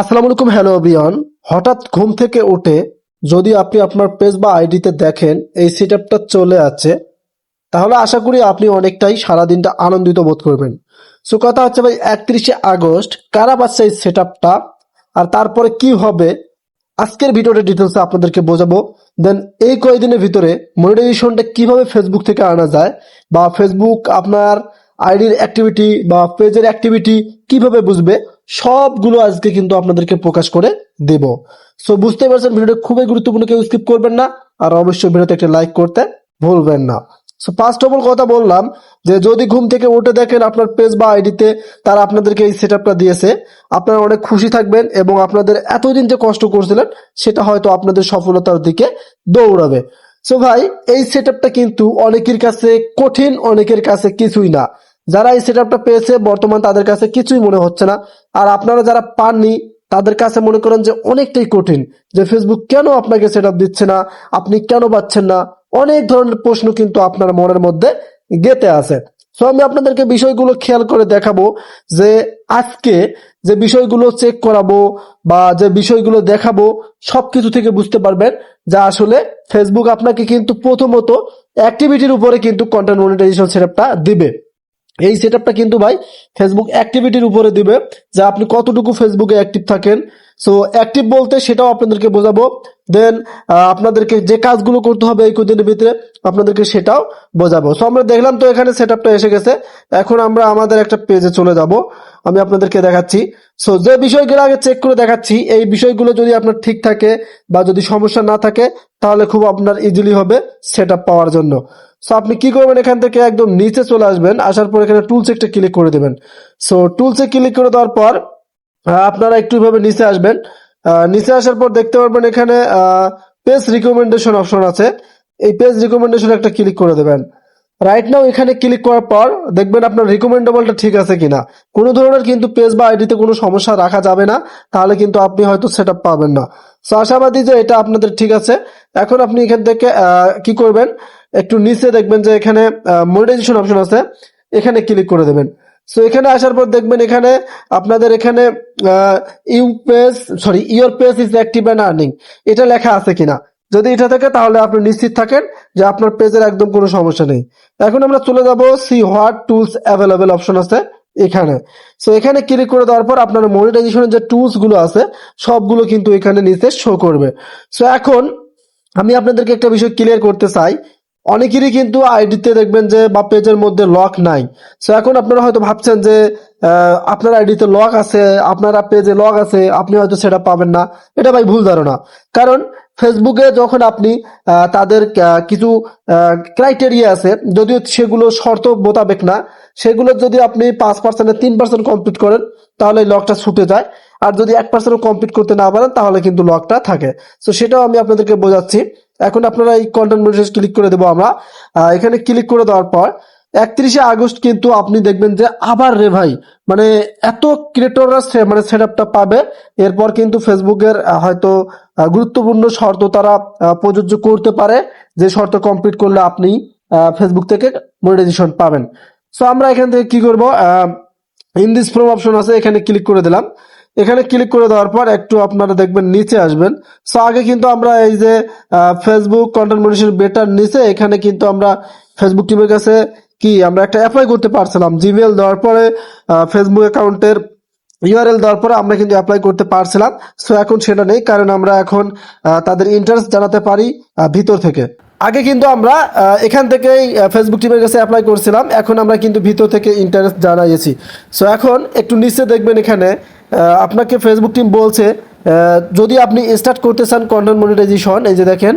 আসসালামু আলাইকুম, hello everyone. হঠাৎ ঘুম থেকে উঠে যদি আপনি আপনার পেজ বা আইডিতে দেখেন এই সেটআপটা চলে আছে, তাহলে আশা করি আপনি অনেকটাই সারাদিনটা আনন্দিত বোধ করবেন। সো কথা হচ্ছে ভাই, একত্রিশে আগস্ট, কারা পাচ্ছে এই সেটআপটা আর তারপরে কি হবে? আজকের ভিডিওটা ডিটেলসে আপনাদেরকে বোঝাবো। দেন এই কয়েকদিনের ভিতরে মনিটাইজেশনটা কীভাবে ফেসবুক থেকে আনা যায় বা ফেসবুক আপনার আইডির অ্যাক্টিভিটি বা পেজের অ্যাক্টিভিটি কীভাবে বুঝবে সবগুলো আজকে কিন্তু আপনাদেরকে প্রকাশ করে দেব। সো বুঝতে পারছেন, ভিডিওটা খুবই গুরুত্বপূর্ণ, কেউ স্কিপ করবেন না, আর অবশ্যই ভিডিওতে একটা লাইক করতে ভুলবেন না। সো ফার্স্ট অফ অল কথা বললাম যে, যদি ঘুম থেকে উঠে দেখেন আপনার পেজ বা আইডিতে তারা আপনাদেরকে এই সেটআপটা দিয়েছে, আপনারা অনেক খুশি থাকবেন এবং আপনাদের এতদিন যে কষ্ট করছিলেন, সেটা হয়তো আপনাদের সফলতার দিকে দৌড়াবে। সো ভাই, এই সেটআপটা কিন্তু অনেকের কাছে কঠিন, অনেকের কাছে কিছুই না। যারা এই সেটআপটা পেয়েছে, বর্তমান তাদের কাছে কিছুই মনে হচ্ছে না। আর আপনারা যারা পাননি, তাদের কাছে মনে করেন যে অনেকটাই কঠিন যে ফেসবুক কেন আপনাকে সেটআপ দিচ্ছে না, আপনি কেন পাচ্ছেন না? অনেক ধরনের প্রশ্ন কিন্তু আপনার মনের মধ্যে গেতে আছে। সো আমি আপনাদেরকে বিষয়গুলো খেয়াল করে দেখাবো যে আজকে যে বিষয়গুলো চেক করাবো বা যে বিষয়গুলো দেখাবো, সবকিছু থেকে বুঝতে পারবেন যে আসলে ফেসবুক আপনাকে কিন্তু প্রথমত অ্যাক্টিভিটির উপরে কিন্তু কন্টেন্ট মনিটাইজেশন সেটআপটা দিবে। এই সেটআপটা কিন্তু ভাই ফেসবুক অ্যাক্টিভিটির উপরে দিবে, যে আপনি কতটুকু ফেসবুকে অ্যাক্টিভ থাকেন। সো অ্যাক্টিভ বলতে সেটাও আপনাদেরকে বোঝাবো। দেন আপনাদেরকে যে কাজগুলো করতে হবে এই কদিনের ভিতরে আপনাদেরকে সেটাও বোঝাবো। সো আমরা দেখলাম তো এখানে সেটআপটা এসে গেছে। এখন আমরা আমাদের একটা পেজে চলে যাব। আমি আপনাদেরকে দেখাচ্ছি। সো যে বিষয়গুলো আগে চেক করে দেখাচ্ছি, এই বিষয়গুলো যদি আপনার ঠিক থাকে বা যদি সমস্যা না থাকে, তাহলে খুব আপনার ইজিলি হবে সেটআপ পাওয়ার জন্য। সো আপনি কি করবেন? এখান থেকে একদম নিচে চলে আসবেন। আসার পর এখানে টুলস একটা ক্লিক করে দেবেন। সো টুলসে ক্লিক করে দেওয়ার পর আপনারা একটু ভাবে নিচে আসবেন। নিচে আসার পর দেখতে পারবেন এখানে পেজ রিকমেন্ডেশন অপশন আছে। এই পেজ রিকমেন্ডেশন একটা ক্লিক করে দেবেন। রাইট নাও এখানে ক্লিক করার পর দেখবেন আপনার রিকমেন্ডেবলটা ঠিক আছে কিনা। কোনো ধরনের কিন্তু পেজ বা আইডিতে কোনো সমস্যা রাখা যাবে না। তাহলে কিন্তু আপনি হয়তো সেট পাবেন না। সো আশাবাদী যে এটা আপনাদের ঠিক আছে। এখন আপনি এখান থেকে কি করবেন? একটু নিচে দেখবেন যে এখানে মনিটাইজেশন অপশন আছে। এখানে ক্লিক করে দেবেন। সো এখানে আসার পর দেখবেন এখানে আপনাদের এখানে you page sorry your page is active and earning এটা লেখা আছে কিনা? যদি এটা থাকে, তাহলে আপনি নিশ্চিত থাকেন যে আপনার পেজের একদম কোনো সমস্যা নেই। এখন আমরা চলে যাব see what tools available option আছে। এখানে। সো এখানে ক্লিক করে দেওয়ার পর আপনার মনিটাইজেশনের যে টুলসগুলো আছে, সবগুলো কিন্তু এখানে নিচে শো করবে। সো এখন আমি আপনাদেরকে একটা বিষয় ক্লিয়ার করতে চাই। অনেকেরই কিন্তু আইডিতে দেখবেন যে বা পেজের মধ্যে লক নাই। সো এখন আপনারা হয়তো ভাবছেন যে আপনার আইডিতে লক আছে, আপনারা পেজে লক আছে, আপনি হয়তো সেটা পাবেন না। এটা ভাই ভুল ধারণা। কারণ ফেসবুকে যখন আপনি তাদের কিছু ক্রাইটেরিয়া আছে, যদিও সেগুলো শর্ত মোতাবেক না, সেগুলো যদি আপনি পাঁচ পার্সেন্টে তিন পার্সেন্ট কমপ্লিট করেন, তাহলে লকটা ছুটে যায়। আর যদি এক পার্সেন্ট কমপ্লিট করতে না পারেন, তাহলে কিন্তু লকটা থাকে। তো সেটাও আমি আপনাদেরকে বোঝাচ্ছি। এখন আপনারা এই কন্টেন্ট মনিটাইজ ক্লিক করে দেবো আমরা। এখানে ক্লিক করে দেওয়ার পর একত্রিশে আগস্ট কিন্তু আপনি দেখবেন যে আবার রে ভাই মানে এত ক্রিয়েটররা মানে সেট আপটা পাবে। এরপর কিন্তু ফেসবুকের হয়তো গুরুত্বপূর্ণ শর্ত তারা প্রযোজ্য করতে পারে। যে শর্ত কমপ্লিট করলে আপনি ফেসবুক থেকে মনিটাইজেশন পাবেন। সো আমরা এখান থেকে কি করব? ইন দিস ফ্রম অপশন আছে, এখানে ক্লিক করে দিলাম। এখানে ক্লিক করে দেওয়ার পর একটু আপনারা দেখবেন নিচে আসবেন। সো আগে কিন্তু আমরা এই যে ফেসবুক কন্টেন্ট মনিটাইজেশন বেটার নিচে এখানে কিন্তু আমরা ফেসবুক টিমের কাছে কি, আমরা একটা অ্যাপ্লাই করতে পারছিলাম। জিমেল দেওয়ার পরে ফেসবুক অ্যাকাউন্টের ইউআরএল দেওয়ার পরে আমরা কিন্তু অ্যাপ্লাই করতে পারছিলাম। সো এখন সেটা নেই, কারণ আমরা এখন তাদের ইন্টারেস্ট জানাতে পারি ভিতর থেকে। আগে কিন্তু আমরা এখান থেকেই ফেসবুক টিমের কাছে অ্যাপ্লাই করছিলাম। এখন আমরা কিন্তু ভিতর থেকে ইন্টারেস্ট জানাইছি সো এখন একটু নিচে দেখবেন এখানে আপনাকে ফেসবুক টিম বলছে যদি আপনি স্টার্ট করতে চান কন্টেন্ট মনিটাইজেশন এই যে দেখেন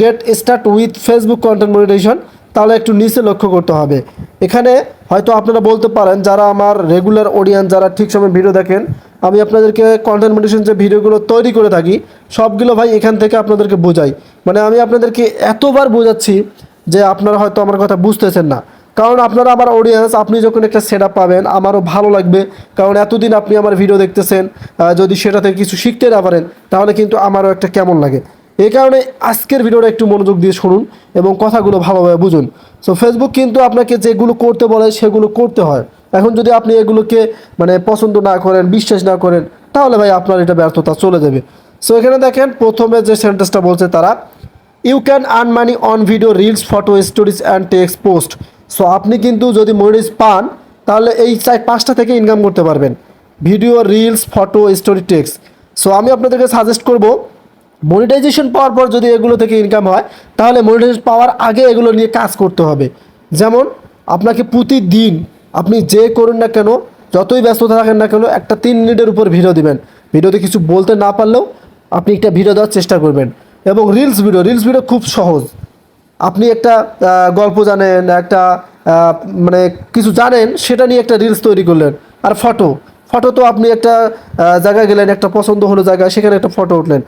get start with Facebook content monetization তাহলে একটু নিচে লক্ষ্য করতে হবে। এখানে হয়তো আপনারা বলতে পারেন, যারা আমার রেগুলার অডিয়েন্স যারা ঠিক সময় ভিডিও দেখেন, আমি আপনাদেরকে কন্টেন্ট মনিটেশন যে ভিডিওগুলো তৈরি করে থাকি, সবগুলো ভাই এখান থেকে আপনাদেরকে বোঝাই। মানে আমি আপনাদেরকে এতবার বোঝাচ্ছি যে আপনারা হয়তো আমার কথা বুঝতেছেন না। কারণ আপনারা আমার অডিয়েন্স আপনি যখন একটা সেট পাবেন, আমারও ভালো লাগবে। কারণ এতদিন আপনি আমার ভিডিও দেখতেছেন যদি সেটা থেকে কিছু শিখতে না পারেন, তাহলে কিন্তু আমারও একটা কেমন লাগে। এই কারণে আজকের ভিডিওটা একটু মনোযোগ দিয়ে শুনুন এবং কথাগুলো ভালোভাবে বুঝুন। সো ফেসবুক কিন্তু আপনাকে যেগুলো করতে বলে সেগুলো করতে হয়। এখন যদি আপনি এগুলোকে মানে পছন্দ না করেন, বিশ্বাস না করেন, তাহলে ভাই আপনার এটা ব্যর্থতা চলে যাবে। সো এখানে দেখেন প্রথমে যে সেন্টেন্সটা বলছে তারা you can earn money on video reels photo stories and text post so আপনি কিন্তু যদি মনিটাইজ পান, তাহলে এই চার পাঁচটা থেকে ইনকাম করতে পারবেন। Video reels photo story text so আমি আপনাদেরকে সাজেস্ট করব মনিটাইজেশন পাওয়ার পর যদি এগুলো থেকে ইনকাম হয়, তাহলে মনিটাইজেশন পাওয়ার আগে এগুলো নিয়ে কাজ করতে হবে। যেমন, আপনাকে প্রতিদিন আপনি যে করুন না কেন, যতই ব্যস্ততা থাকেন না কেন, একটা তিন মিনিটের উপর ভিডিও দিবেন। ভিডিওতে কিছু বলতে না পারলেও আপনি একটা ভিডিও দেওয়ার চেষ্টা করবেন। এবং রিলস ভিডিও রিলস ভিডিও খুব সহজ। আপনি একটা গল্প জানেন, একটা মানে কিছু জানেন, সেটা নিয়ে একটা রিলস তৈরি করলেন। আর ফটো ফটো তো আপনি একটা জায়গায় গেলেন, একটা পছন্দ হলো জায়গা, সেখানে একটা ফটো উঠলেন।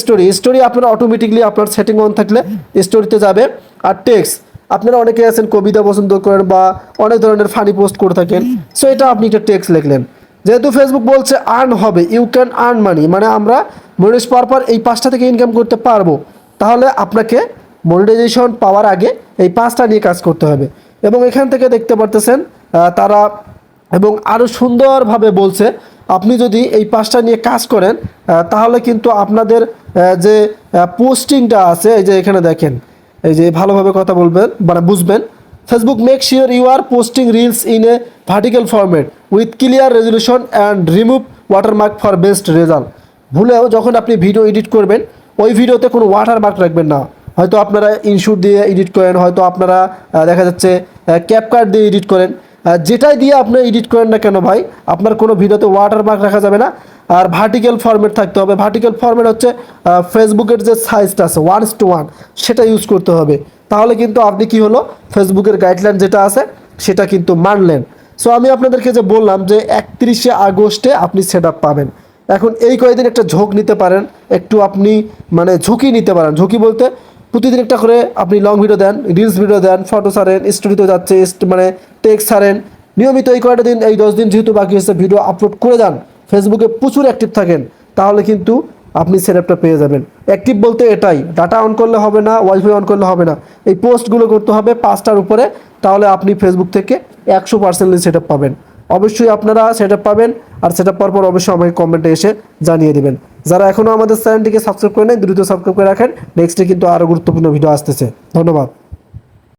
স্টোরি স্টোরি আপনার অটোমেটিকলি আপনার সেটিং অন থাকলে স্টোরিতে যাবে। আর টেক্সট আপনারা অনেকে আছেন কবিতা পছন্দ করেন বা অনেক ধরনের ফানি পোস্ট করে থাকেন। সো এটা আপনি একটা টেক্সট লিখলেন। যেহেতু ফেসবুক বলছে আর্ন হবে ইউ ক্যান আর্ন মানি মানে আমরা মনিটাইজ পাওয়ার পর এই পাঁচটা থেকে ইনকাম করতে পারব। তাহলে আপনাকে মনিটাইজেশন পাওয়ার আগে এই পাঁচটা নিয়ে কাজ করতে হবে। এবং এখান থেকে দেখতে পারতেছেন তারা এবং আরও সুন্দরভাবে বলছে, আপনি যদি এই পাঁচটা নিয়ে কাজ করেন তাহলে কিন্তু আপনাদের যে পোস্টিংটা আছে, এই যে এখানে দেখেন, এই যে ভালোভাবে কথা বলবেন মানে বুঝবেন Facebook make sure you are posting reels in a vertical format with clear resolution and remove watermark for best result ভুলেও যখন আপনি ভিডিও এডিট করবেন, ওই ভিডিওতে কোনো ওয়াটারমার্ক রাখবেন না। হয়তো আপনারা ইনশুট দিয়ে এডিট করেন, হয়তো আপনারা দেখা যাচ্ছে ক্যাপকার্ড দিয়ে এডিট করেন। যেটাই দিয়ে আপনি এডিট করেন না কেন ভাই, আপনার কোনো ভিডিওতে ওয়াটারমার্ক রাখা যাবে না। আর ভার্টিক্যাল ফরম্যাট থাকতে হবে। ভার্টিক্যাল ফরম্যাট হচ্ছে ফেসবুকের যে সাইজটা আছে ওয়ান টু ওয়ান সেটা ইউজ করতে হবে। তাহলে কিন্তু আপনি কি হলো? ফেসবুকের গাইডলাইন যেটা আছে, সেটা কিন্তু মানলেন। সো আমি আপনাদেরকে যে বললাম যে একত্রিশে আগস্টে আপনি সেট পাবেন। এখন এই কয়েকদিন একটা ঝোঁক নিতে পারেন, একটু আপনি মানে ঝুঁকি নিতে পারেন। ঝুঁকি বলতে প্রতিদিন একটা করে আপনি লং ভিডিও দেন রিলস ভিডিও দেন ফটো সারেন স্টোরিতে যাচ্ছে মানে টেক্সট ছাড়েন। নিয়মিত এই কয়টা দিন, এই দশ দিন যেহেতু বাকি আছে ভিডিও আপলোড করে যান ফেসবুকে প্রচুর অ্যাক্টিভ থাকেন, তাহলে কিন্তু আপনি সেটআপটা পেয়ে যাবেন। অ্যাক্টিভ বলতে এটাই ডাটা অন করলে হবে না ওয়াইফাই অন করলে হবে না। এই পোস্টগুলো করতে হবে পাঁচটার উপরে, তাহলে আপনি ফেসবুক থেকে একশো পার্সেন্টলি সেট পাবেন। অবশ্যই আপনারা সেট পাবেন, আর সেট পাওয়ার পর অবশ্যই আমাকে কমেন্টে এসে জানিয়ে দেবেন। যারা এখনও আমাদের চ্যানেলটিকে সাবস্ক্রাইব করে নেন দ্রুত সাবস্ক্রাইব করে রাখেন নেক্সটে কিন্তু আরও গুরুত্বপূর্ণ ভিডিও আসতেছে। ধন্যবাদ।